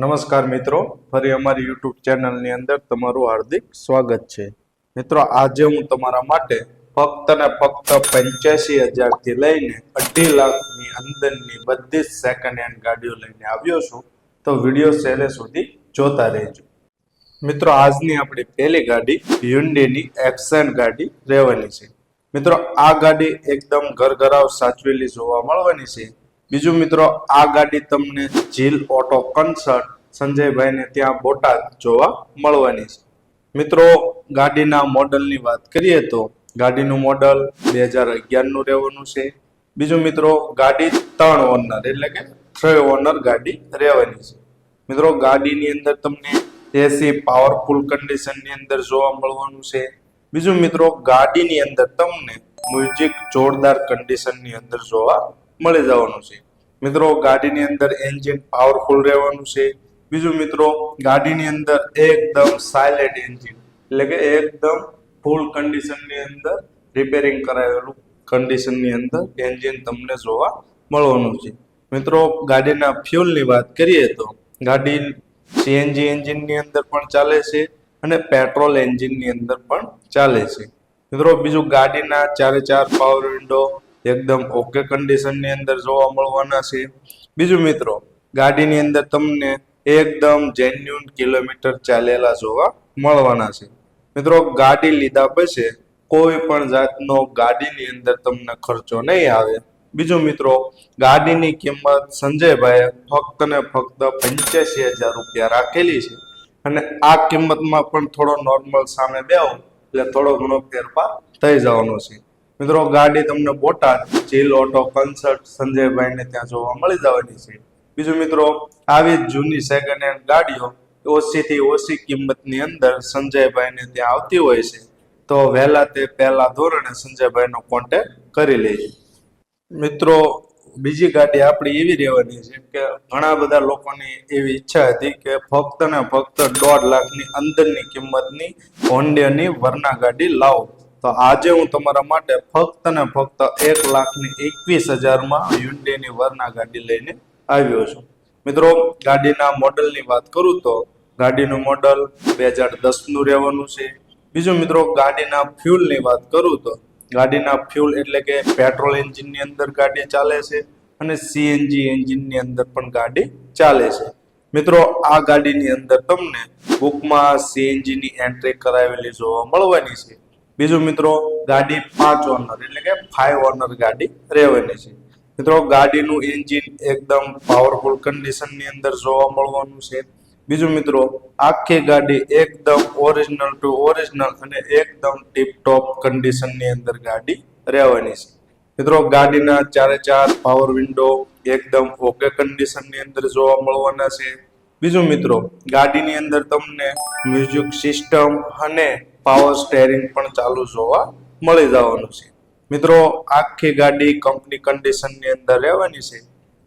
નમસ્કાર મિત્રો. ફરી અમારી યુટ્યુબ ચેનલની અંદર તમારું હાર્દિક સ્વાગત છે. મિત્રો, આજે હું તમારા માટે ફક્ત ને ફક્ત પંચ્યાસી હજારથી લઈને અઢી લાખની અંદરની બધી જ સેકન્ડ હેન્ડ ગાડીઓ લઈને આવ્યો છું. તો વીડિયો છેલ્લે સુધી જોતા રહેજો. મિત્રો, આજની આપણી પહેલી ગાડી હ્યુન્ડીની એક્સેન્ટ ગાડી રહેવાની છે. મિત્રો, આ ગાડી એકદમ ઘરઘરાવ સાચવેલી જોવા મળવાની છે. બીજું મિત્રો, આ ગાડી તમને જીલ ઓટો કન્સર્ટ સંજયભાઈને ત્યાં બોટાદ જોવા મળવાની છે. મિત્રો, ગાડીના મોડલની વાત કરીએ તો ગાડીનું મોડલ બે હજાર અગિયારનું રહેવાનું છે. બીજું મિત્રો, ગાડી ત્રણ ઓનર, એટલે કે થ્રી ઓનર ગાડી રહેવાની છે. મિત્રો, ગાડીની અંદર તમને એસી પાવરફુલ કન્ડિશનની અંદર જોવા મળવાનું છે. બીજું મિત્રો, ગાડીની અંદર તમને મ્યુઝિક જોરદાર કન્ડિશનની અંદર જોવા મળી જવાનું છે. મિત્રો, ગાડીની અંદર એન્જિન પાવરફુલ રહેવાનું છે. બીજું મિત્રો, ગાડીની અંદર એકદમ સાયલેન્ટ એન્જિન એટલે કે એકદમ ફૂલ કન્ડિશનની અંદર રિપેરિંગ કરાવેલું કન્ડિશનની અંદર એન્જિન તમને જોવા મળવાનું છે. મિત્રો, ગાડીના ફ્યુલની વાત કરીએ તો, ગાડી સીએનજી એન્જિનની અંદર પણ ચાલે છે અને પેટ્રોલ એન્જિનની અંદર પણ ચાલે છે. મિત્રો, બીજું ગાડીના ચારે ચાર પાવર વિન્ડો એકદમ ઓકે કન્ડિશનની અંદર જોવા મળવાના છે. બીજું મિત્રો, ગાડીની અંદર તમને એકદમ જેન્યુન કિલોમીટર ચાલેલા જોવા મળવાના છે. મિત્રો, ગાડી લીધા પછી કોઈ પણ જાતનો ગાડીની અંદર તમને ખર્ચો નહીં આવે. બીજું મિત્રો, ગાડીની કિંમત સંજયભાઈએ ફક્ત ને ફક્ત પંચ્યાસી હજાર રૂપિયા રાખેલી છે. અને આ કિંમતમાં પણ થોડો નોર્મલ સામે બેહો, એટલે થોડો ઘણો ફેરફાર થઈ જવાનો છે. મિત્રો, ગાડી તમને બોટાદ જીલ ઓટો કન્સર્ટ સંજયભાઈને ત્યાં જોવા મળી જવાની છે. બીજું મિત્રો, આવી જ જૂની સેકન્ડ હેન્ડ ગાડીઓ ઓછીથી ઓછી કિંમતની અંદર સંજયભાઈને ત્યાં આવતી હોય છે. તો વહેલા તે પહેલા ધોરણે સંજયભાઈનો કોન્ટેક્ટ કરી લેજો. મિત્રો, બીજી ગાડી આપણી એવી રહેવાની છે કે ઘણા બધા લોકોની એવી ઈચ્છા હતી કે ફક્ત ને ફક્ત દોઢ લાખની અંદરની કિંમતની હોન્ડેની વરના ગાડી લાવો. તો આજે હું તમારા માટે ફક્ત ને ફક્ત એક લાખની એકવીસ હજારમાં હ્યુન્ડેની વરના ગાડી લઈને આવ્યો છું. મિત્રો, ગાડીના મોડલની વાત કરું તો ગાડીનું મોડલ બે હજાર દસનું રહેવાનું છે. બીજું મિત્રો, ગાડીના ફ્યુલની વાત કરું તો ગાડીના ફ્યુલ એટલે કે પેટ્રોલ એન્જિનની અંદર ગાડી ચાલે છે અને સીએનજી એન્જિનની અંદર પણ ગાડી ચાલે છે. મિત્રો, આ ગાડીની અંદર તમને બુકમાં સીએનજીની એન્ટ્રી કરાવેલી જોવા મળવાની છે. બીજું મિત્રો, ગાડી પાંચ ઓનર, એટલે કે ફાઈવ ઓનર ગાડી રહેવાની છે. મિત્રો, ગાડીનું એન્જિન એકદમ પાવરફુલ કન્ડિશનની અંદર જોવા મળવાનું છે. બીજું મિત્રો, આખી ગાડી એકદમ ઓરિજિનલ ટુ ઓરિજિનલ અને એકદમ ટીપટોપ કન્ડિશનની અંદર ગાડી રહેવાની છે. મિત્રો, ગાડીના ચારે ચાર પાવર વિન્ડો એકદમ ઓકે કન્ડિશનની અંદર જોવા મળવાના છે. બીજું મિત્રો, ગાડીની અંદર તમને મ્યુઝિક સિસ્ટમ અને પાવર સ્ટેરિંગ પણ ચાલુ જોવા મળી જવાનું છે. મિત્રો, આખી ગાડી કંપની કન્ડિશનની અંદર રહેવાની છે.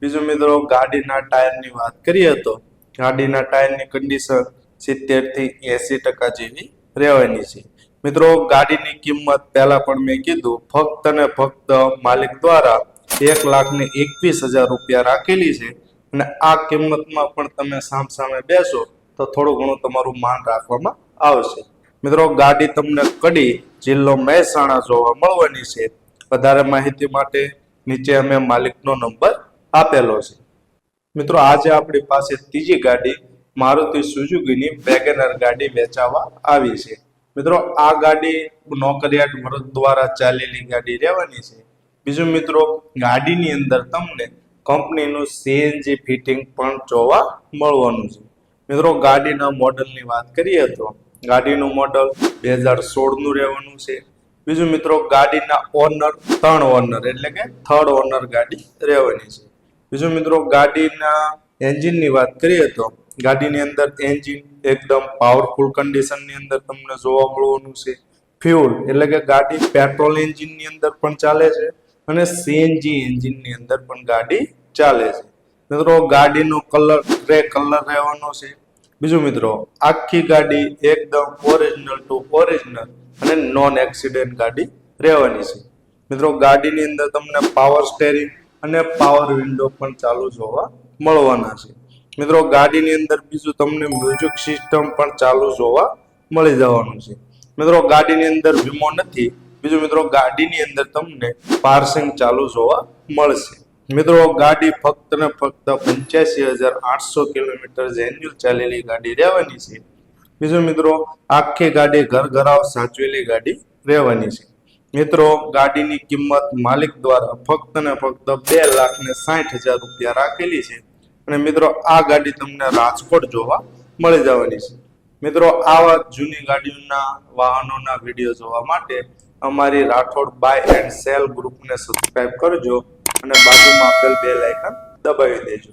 બીજું મિત્રો, ગાડીના ટાયરની વાત કરીએ તો ગાડીના ટાયરની કન્ડિશન સિત્તેરથી એંસી ટકા જેવી રહેવાની છે. મિત્રો, ગાડીની કિંમત પહેલા પણ મેં કીધું, ફક્ત ને ફક્ત માલિક દ્વારા એક લાખ ને એકવીસ હજાર રૂપિયા રાખેલી છે. અને આ કિંમતમાં પણ તમે સામ સામે બેસો તો થોડું ઘણું તમારું માન રાખવામાં આવશે. મિત્રો, ગાડી તમને કડી જિલ્લો મહેસાણા જોવા મળવાની છે. વધારે માહિતી માટે નીચે અમે માલિકનો નંબર આપેલો છે. મિત્રો, આજે આપણી પાસે ત્રીજી ગાડી મારુતિ સુઝુકીની વેગેનર ગાડી વેચાવા આવી છે. મિત્રો, આ ગાડી નોકરિયાત મરદ દ્વારા ચાલેલી ગાડી રહેવાની છે. બીજું મિત્રો, ગાડીની અંદર તમને કંપનીનું સીએનજી ફિટિંગ પણ જોવા મળવાનું છે. મિત્રો, ગાડીના મોડલની વાત કરીએ તો ગાડીનું મોડલ બે હજાર સોળનું રહેવાનું છે. બીજું મિત્રો ગાડીના ઓનર, ત્રણ ઓનર, એટલે કે થર્ડ ઓનર ગાડી રહેવાની છે. બીજું મિત્રો ગાડીના એન્જિનની વાત કરીએ તો ગાડીની અંદર એન્જિન એકદમ પાવરફુલ કન્ડિશનની અંદર તમને જોવા મળવાનું છે. ફ્યુલ એટલે કે ગાડી પેટ્રોલ એન્જિનની અંદર પણ ચાલે છે અને સીએનજી એન્જિનની અંદર પણ ગાડી ચાલે છે. મિત્રો ગાડીનો કલર ગ્રે કલર રહેવાનો છે. બીજું મિત્રો, આખી ગાડી એકદમ ઓરિજિનલ ટુ ઓરિજિનલ અને નોન એક્સિડન્ટ ગાડી રહેવાની છે. મિત્રો, ગાડીની અંદર તમને પાવર સ્ટેરિંગ અને પાવર વિન્ડો પણ ચાલુ જોવા મળવાના છે. મિત્રો, ગાડીની અંદર બીજું તમને મ્યુઝિક સિસ્ટમ પણ ચાલુ જોવા મળી જવાનું છે. મિત્રો, ગાડીની અંદર વીમો નથી. બીજું મિત્રો, ગાડીની અંદર તમને પાર્સિંગ ચાલુ જોવા મળશે. મિત્રો, ગાડી ફક્ત ને ફક્ત પંચ્યાસી હજાર આઠસો કિલોમીટર એન્યુઅલ ચાલેલી ગાડી રહેવાની છે. બીજું મિત્રો, આખી ગાડી ઘર ઘરાવ સાચવેલી ગાડી રહેવાની છે. મિત્રો, ગાડીની કિંમત માલિક દ્વારા ફક્ત ને ફક્ત બે લાખ ને સાઠ હજાર રૂપિયા રાખેલી છે. અને મિત્રો, આ ગાડી તમને રાજકોટ જોવા મળી જવાની છે. મિત્રો, આવા જૂની ગાડીઓના વાહનોના વીડિયો જોવા માટે અમારી રાઠોડ બાય એન્ડ સેલ ગ્રુપને સબસ્ક્રાઇબ કરજો. અને બાજુમાં આપેલ બે લાઇકન દબાવી દેજો.